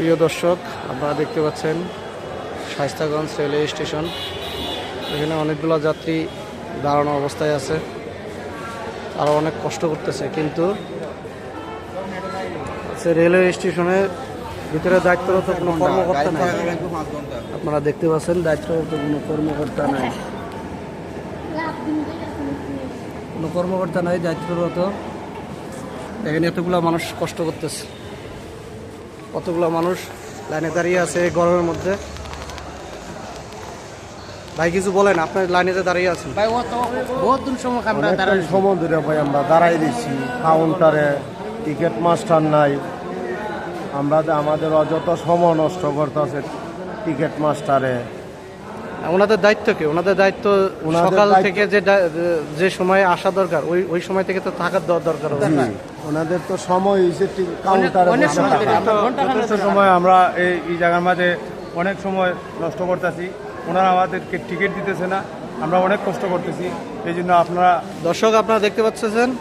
প্রিয় দর্শক আপনারা দেখতে পাচ্ছেন শাইস্তাগঞ্জ রেলওয়ে স্টেশন। এখানে অনেকগুলো যাত্রী দাঁড়ানো অবস্থায় আছে। তারা অনেক কষ্ট করতেছে কিন্তু সে রেলওয়ে স্টেশনের ভিতরে দায়িত্বরত কোনো কর্মকর্তা নাই। আপনারা দেখতে পাচ্ছেন দায়িত্বরত কোনো কর্মকর্তা নাই। কোনো কর্মকর্তা নাই দায়িত্বরত। এখানে এতগুলো মানুষ কষ্ট করতেছে। কতগুলো মানুষ লাইনে দাঁড়িয়ে আছে এই গরমের মধ্যে? ভাই কিছু বলেন আপনার লাইনে দাঁড়িয়ে আছেন? ভাই ও তো বহুত দিন সময় আমরা দাঁড়াই সময় ধরে ভাই আমরা দাঁড়াই দিচ্ছি কাউন্টারে টিকিট মাস্টার নাই। আমরা যে আমাদের অযথা সময় নষ্ট করতে আছে টিকিট মাস্টারে ওনাদের দায়িত্ব কি? ওনাদের দায়িত্ব ওনাদের সকাল থেকে যে যে সময় আসা দরকার ওই ওই সময় থেকে তো থাকার দ- দরকার ওনাদের তো সময় হয়েছে অনেক সময় থাকা। আমরা এই জায়গার মাঝে অনেক সময় নষ্ট করতেছি। ওনারা আমাদেরকে টিকিট দিতেছে না। আমরা অনেক কষ্ট করতেছি। এই জন্য আপনারা দর্শক আপনারা দেখতে পাচ্ছেন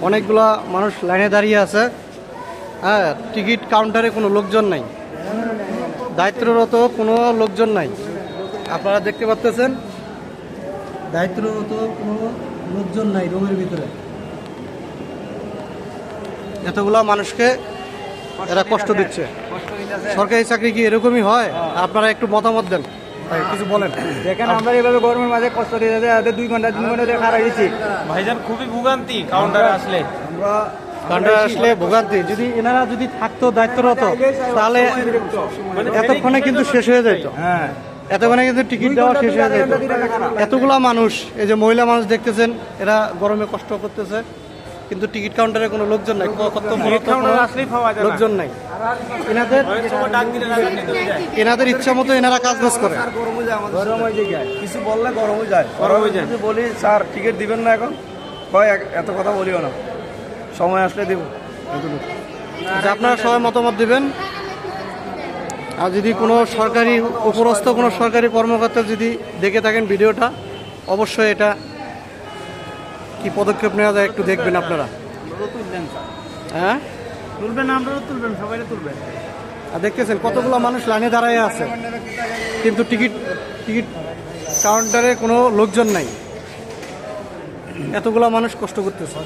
অনেকগুলা মানুষ লাইনে দাঁড়িয়ে আছে। হ্যাঁ টিকিট কাউন্টারে কোনো লোকজন নাই। দায়িত্বরত কোনো লোকজন নাই। আপনারা দেখতে পাচ্ছেন দায়িত্বরত কোনো লোকজন নাই রুমের ভিতরে। এতগুলা মানুষকে এরা কষ্ট দিচ্ছে। সরকারি চাকরি কি এরকমই হয়? আপনারা একটু মতামত দেন। কিছু বলেন। দেখেন আমরা এভাবে গরমের মাঝে কষ্ট দিয়ে যাতে দুই ঘণ্টা তিন ঘণ্টা দিয়ে খারাপ হয়েছি। ভাইজান খুবই ভোগান্তি কাউন্টারে আসলে। কান্ডা আসলে ভোগান্তি। যদি এনারা যদি থাকতো দায়িত্বরত তাহলে এতক্ষণে কিন্তু শেষ হয়ে যেত হ্যাঁ। এতক্ষণে কিন্তু টিকিট দেওয়া শেষ হয়ে যেত এতগুলা মানুষ এই যে মহিলা মানুষ দেখতেছেন এরা গরমে কষ্ট করতেছে কিন্তু টিকিট কাউন্টারে কোনো লোকজন নাই। যায়। লোকজন নাই। এনাদের যায়। এনাদের ইচ্ছা মতো এনারা কাজ বাজ করে। গরম হয়ে যায় কিছু বললে গরম হয়ে যায়। গরম হয়ে যায় বলি স্যার টিকিট দিবেন না এখন? কয় এত কথা বলিও না। সময় আসলে দিব। যে আপনারা সবাই মতামত দিবেন। আর যদি কোনো সরকারি উপরস্থ কোনো সরকারি কর্মকর্তা যদি দেখে থাকেন ভিডিওটা অবশ্যই এটা কি পদক্ষেপ নেওয়া যায় একটু দেখবেন আপনারা। হ্যাঁ? তুলবেন আমরাও তুলবেন সবাই তুলবেন। আর দেখতেছেন কতগুলো মানুষ লাইনে দাঁড়ায় আছে। কিন্তু টিকিট টিকিট কাউন্টারে কোনো লোকজন নাই। এতগুলো মানুষ কষ্ট করতেছে।